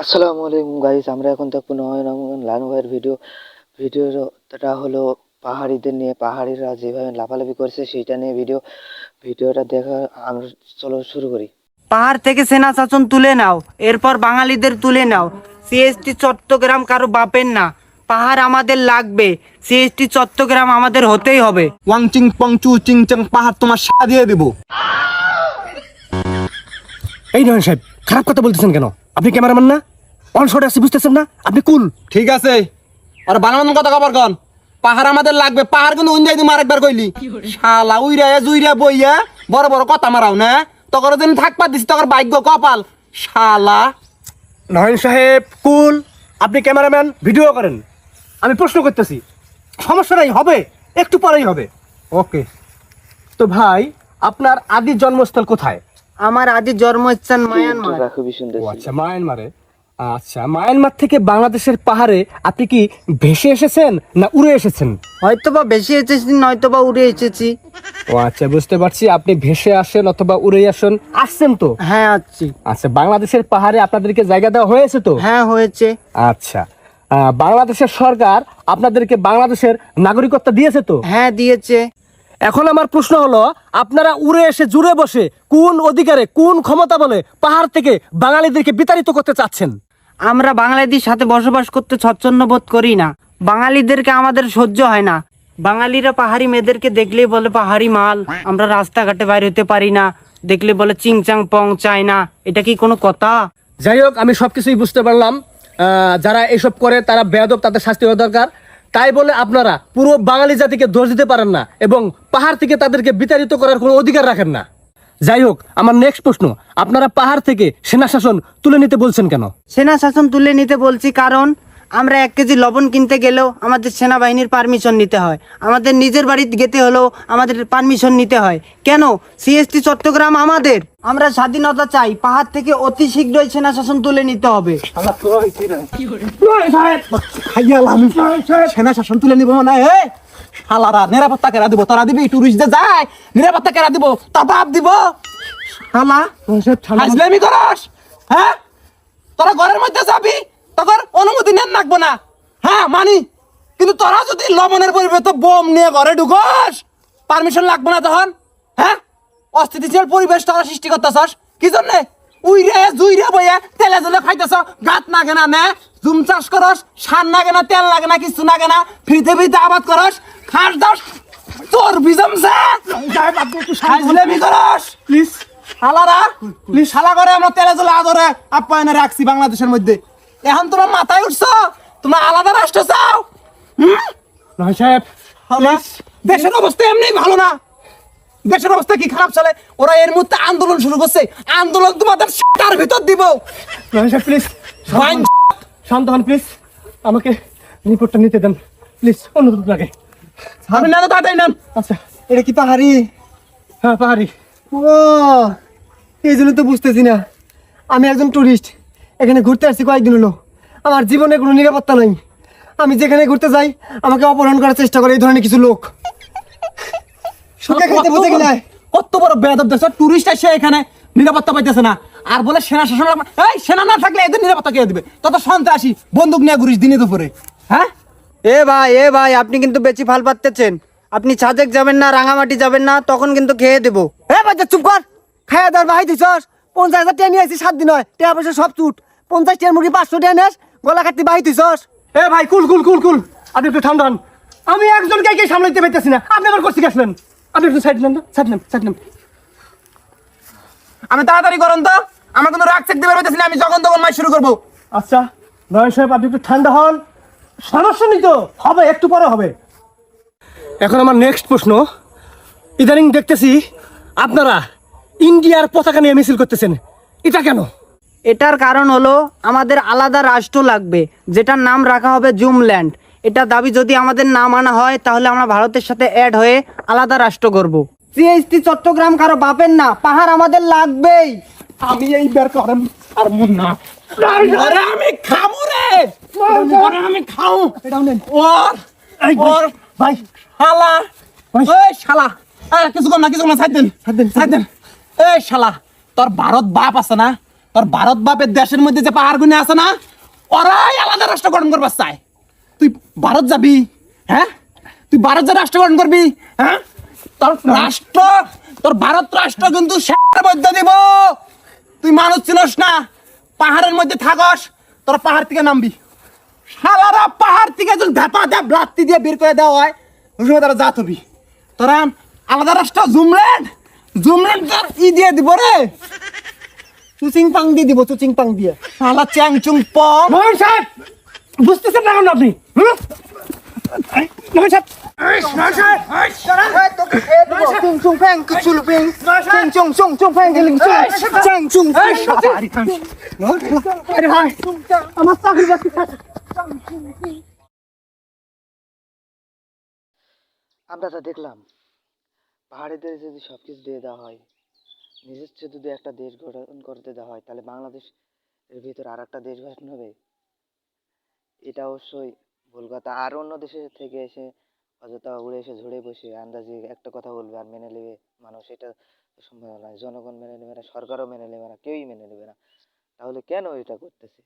আসসালামু আলাইকুম গাইস আমরা এখন দেখব নয় লানু ভাইয়ের ভিডিও। ভিডিওটা হলো পাহাড়িদের নিয়ে পাহাড়িরা যেভাবে লাফালাফি করছে সেইটা নিয়ে ভিডিও। ভিডিওটা দেখা আমরা চলো শুরু করি। পাহাড় থেকে সেনা শাসন তুলে নাও এরপর বাঙালিদের তুলে নাও। সিএসটি চট্টগ্রাম কারও বাপের না পাহাড় আমাদের লাগবে। সিএসটি চট্টগ্রাম আমাদের হতেই হবে। ওয়াং চিং পং চু চিং চাং পাহাড় তোমার সা দিয়ে দেবো। এই নয় সাহেব খারাপ কথা বলতেছেন কেন? আপনি ক্যামেরাম্যান না? অন শট আছে বুঝতেছেন না? আপনি কুল ঠিক আছে। আর বানানোর কথা কবার কন? পাহাড় আমাদের লাগবে পাহাড় কিন্তু উঞ্জাই দিম আরেকবার কইলি। শালা উইরা জুইরা বইয়া বড় বড় কথা মারাও না? তখন দিন থাকবা দিছি তখন ভাগ্য কপাল। শালা। নয়ন সাহেব কুল আপনি ক্যামেরাম্যান ভিডিও করেন। আমি প্রশ্ন করতেছি সমস্যা নাই হবে? একটু পরেই হবে। ওকে তো ভাই আপনার আদি জন্মস্থল কোথায়? আমার আদি জন্মস্থান মায়ানমার। ভিডিওটা খুবই সুন্দর ও আচ্ছা মায়ানমারে। আচ্ছা মায়ানমার থেকে বাংলাদেশের পাহাড়ে আপনি কি ভেসে এসেছেন না উড়ে এসেছেন? হয়তোবা বেশি এসেছি নয়তোবা উড়ে এসেছি। ও আচ্ছা বুঝতে পারছি আপনি ভেসে আসেন অথবা উড়ে আসেন আসছেন তো? হ্যাঁ আছি আচ্ছা বাংলাদেশের পাহাড়ে আপনাদেরকে জায়গা দেওয়া হয়েছে তো? হ্যাঁ হয়েছে। আচ্ছা আহ, বাংলাদেশের সরকার আপনাদেরকে বাংলাদেশের নাগরিকত্ব দিয়েছে তো? হ্যাঁ দিয়েছে। এখন আমার প্রশ্ন হলো আপনারা উড়ে এসে জুড়ে বসে কোন অধিকারে কোন ক্ষমতা বলে পাহাড় থেকে বাঙালিদেরকে বিতাড়িত করতে চাচ্ছেন? আমরা বাঙালিদের সাথে বসবাস করতে স্বচ্ছন্দ বোধ করি না। বাঙালিদেরকে আমাদের সহ্য হয় না। বাঙালিরা পাহাড়ি মেয়েদেরকে দেখলেই বলে পাহাড়ি মাল। আমরা রাস্তাঘাটে বাইরে হতে পারি না। দেখলে বলে চিংচাং পং চায় না এটা কি কোনো কথা? যাই হোক আমি সবকিছুই বুঝতে পারলাম। আহ, যারা এসব করে তারা বেয়াদব তাদের শাস্তি হওয়া দরকার। তাই বলে আপনারা পুরো বাঙালি জাতিকে দোষ দিতে পারেন না এবং পাহাড় থেকে তাদেরকে বিতাড়িত করার কোনো অধিকার রাখেন না। যাই হোক, আমার নেক্সট প্রশ্ন, আপনারা পাহাড় থেকে সেনা শাসন তুলে নিতে বলছেন কেন? সেনা শাসন তুলে নিতে বলছি কারণ আমরা এক কেজি লবণ কিনতে গেলেও আমাদের সেনাবাহিনীর পারমিশন নিতে হয়। আমাদের নিজের বাড়িতে যেতে হলেও আমাদের পারমিশন নিতে হয়। কেন? সিএসটি চট্টগ্রাম আমাদের। আমরা স্বাধীনতা চাই পাহাড় থেকে অতি শীঘ্রই সেনা শাসন তুলে নিতে হবে। সেনা শাসন তুলে নিব না এ? শালারা নিরাপত্তা কেরা দিব তারা দিবি? টুরিস্টদের যায় নিরাপত্তা কেরা দিব। তা বাপ দিব করস হ্যাঁ? তোরা ঘরের মধ্যে যাবি তখন অনুমতি নেন রাখব না। হ্যাঁ মানি। কিন্তু তোরা যদি লবণের পরিবর্তে বোম নিয়ে ঘরে ঢুকস পারমিশন লাগবে না তখন। হ্যাঁ? অস্থিতিশীল পরিবেশ তোরা সৃষ্টি করতেছস। কি জন্য? উইরে জুইরে বইয়া তেলে জলে খাইতেছ। গাত নাগে না নে। জুম চাষ করস সার নাগে না তেল লাগে না কিছু নাগে না ফ্রিতে ফ্রিতে আবাদ করস খাস দাস তোর বিজমছে হাজলামি করস। প্লিজ। শালারা প্লিজ শালা করে আমরা তেলে জলে আদরে আপ্যায়নে রাখছি বাংলাদেশের মধ্যে। এখন তোমার মাথায় উঠছো? তোমরা আলাদা রাষ্ট্র চাও? নয় সাহেব প্লিজ দেশের অবস্থা এমনি ভালো না। দেশের অবস্থা কি খারাপ চলে? ওরা এর মধ্যে আন্দোলন শুরু করছে। আন্দোলন তোমাদের তার ভিতর দিব। নয় সাহেব প্লিজ শান্ত হন প্লিজ আমাকে রিপোর্টটা নিতে দেন। প্লিজ অনুরোধ লাগে। আমি না তাড়াতাড়ি নেন। আচ্ছা। এটা কি পাহাড়ি? হ্যাঁ পাহাড়ি। ও এই জন্য তো বুঝতেছি না। আমি একজন টুরিস্ট এখানে ঘুরতে আসছি কয়েকদিন হলো। আমার জীবনে কোনো নিরাপত্তা নাই। আমি যেখানে ঘুরতে যাই আমাকে অপহরণ করার চেষ্টা করে এই ধরনের কিছু লোক। সুখে খাইতে বুঝে কিনা কত বড় বেদব দেশ টুরিস্ট আসে এখানে নিরাপত্তা পাইতেছে না। আর বলে সেনা শাসন এই সেনা না থাকলে এদের নিরাপত্তা কে দিবে? তত সন্ত্রাসী বন্দুক নিয়ে ঘুরিস দিনে দুপুরে। হ্যাঁ? এ ভাই এ ভাই আপনি কিন্তু বেশি ফাল পাচ্তেছেন আপনি সাজেক যাবেন না রাঙামাটি যাবেন না তখন কিন্তু খেয়ে দেবো। হ্যাঁ বাচ্চা চুপ কর। খাইয়া দাওয়ার বাহাই দিছস পঞ্চাশ হাজার টিয়া নিয়ে আসছি সাত দিন হয়। টিয়া পয়সা সব চুট। পঞ্চাশ টিয়ার মুরগি পাঁচশো টিয়া নেস গলা কাটতে বাহাই দিছস এ ভাই কুল কুল কুল কুল। আপনি একটু ঠান্ডা হন। আমি একজনকে কে সামলাইতে পারতেছি না। আপনি আবার করতে গেছিলেন আপনি একটু সাইড নেন সাইড নেন সাইড নেন। আমি তাড়াতাড়ি করুন তো। আমার কোনো রাগ চেক দিতে পারতেছি না আমি যখন তখন মাই শুরু করব। আচ্ছা নয়ন সাহেব আপনি একটু ঠান্ডা হন। সমস্যা নেই তো? হবে একটু পরে হবে। এখন আমার নেক্সট প্রশ্ন। ইদানিং দেখতেছি আপনারা ইন্ডিয়ার পতাকা নিয়ে মিছিল করতেছেন। এটা কেন? এটার কারণ হলো আমাদের আলাদা রাষ্ট্র লাগবে যেটার নাম রাখা হবে জুমল্যান্ড। এটা দাবি যদি আমাদের না মানা হয় তাহলে আমরা ভারতের সাথে অ্যাড হয়ে আলাদা রাষ্ট্র করব সিএসটি চট্টগ্রাম কারও বাপের না পাহাড় আমাদের লাগবেই। আমি এই বের করেন আর মুন না আরে আমি খামু রে। আরে আমি খাও ওর ওর ভাই। শালা। এই শালা। কিছু কম না কিছু কম না সাইড দেন। সাইড দেন সাইড দেন। এই শালা তোর ভারত বাপ আছে না? তোর ভারত বাপের দেশের মধ্যে যে পাহাড় গুনে আছে না, ওরাই আলাদা রাষ্ট্র গঠন করবার চায়। তুই ভারত যাবি হ্যাঁ? তুই ভারত যা রাষ্ট্র গঠন করবি হ্যাঁ? তোর রাষ্ট্র, তোর ভারত রাষ্ট্র কিন্তু দিব। তুই মানুষ চিনস না, পাহাড়ের মধ্যে থাকস, তোর পাহাড় থেকে নামবি। সালারা পাহাড় থেকে যদি ধাপা ধাপ লাত্তি দিয়ে বের করে দেওয়া হয় ওই তারা তোরা আলাদা রাষ্ট্র জুমল্যান্ড জুমল্যান্ড তোর ই দিয়ে দিব রে। চুচিং পাং দিয়ে দিব চুচিং পাং দিয়ে শালা চ্যাং চুং পং মহান সাহেব বুঝতেছেন না কেন আপনি হুম? সাহেব চুং চুং ফ্যাং কিছু চুং চুং চুং চুং ফ্যাং গেলিং চুং চুং চুং আরে ভাই আমার চাকরি বাকরি আমরা তা দেখলাম পাহাড়িদের যদি সব কিছু দিয়ে দেওয়া হয় নিজস্ব যদি একটা দেশ গঠন করতে দেওয়া হয়, তাহলে বাংলাদেশ এর ভিতর আর একটা দেশ গঠন হবে? এটা অবশ্যই ভুল কথা। আর অন্য দেশের থেকে এসে অযথা উড়ে এসে ঝুড়ে বসে আন্দাজে একটা কথা বলবে আর মেনে নেবে মানুষ, এটা সম্ভব নয়। জনগণ মেনে নেবে না, সরকারও মেনে নেবে না, কেউই মেনে নেবে না। তাহলে কেন এটা করতেছে?